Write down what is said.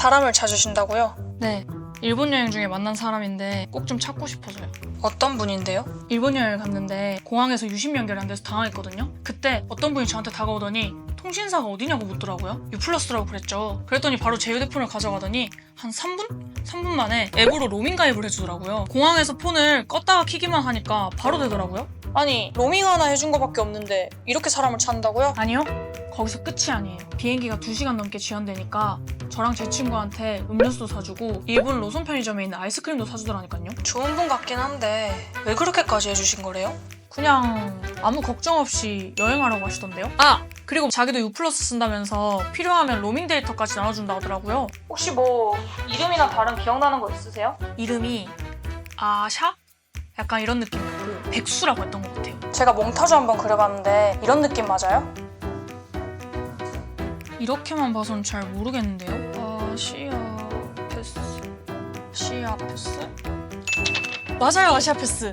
사람을 찾으신다고요? 네. 일본 여행 중에 만난 사람인데 꼭 좀 찾고 싶어서요. 어떤 분인데요? 일본 여행을 갔는데 공항에서 유심 연결이 안 돼서 당황했거든요. 그때 어떤 분이 저한테 다가오더니 통신사가 어디냐고 묻더라고요. 유플러스라고 그랬죠. 그랬더니 바로 제 휴대폰을 가져가더니 한 3분? 3분 만에 앱으로 로밍 가입을 해주더라고요. 공항에서 폰을 껐다가 키기만 하니까 바로 되더라고요. 아니 로밍 하나 해준 거밖에 없는데 이렇게 사람을 찾는다고요? 아니요. 거기서 끝이 아니에요. 비행기가 2시간 넘게 지연되니까 저랑 제 친구한테 음료수도 사주고 일본 로손 편의점에 있는 아이스크림도 사주더라니까요. 좋은 분 같긴 한데 왜 그렇게까지 해주신 거래요? 그냥 아무 걱정 없이 여행하라고 하시던데요. 아! 그리고 자기도 유플러스 쓴다면서 필요하면 로밍 데이터까지 나눠준다 하더라고요. 혹시 뭐 이름이나 다른 기억나는 거 있으세요? 이름이 아샤? 약간 이런 느낌이었고 백수라고 했던 것 같아요. 제가 몽타주 한번 그려봤는데 이런 느낌 맞아요? 이렇게만 봐선 잘 모르겠는데요. 아 시아페스... 시아페스? 맞아요, 아시아페스.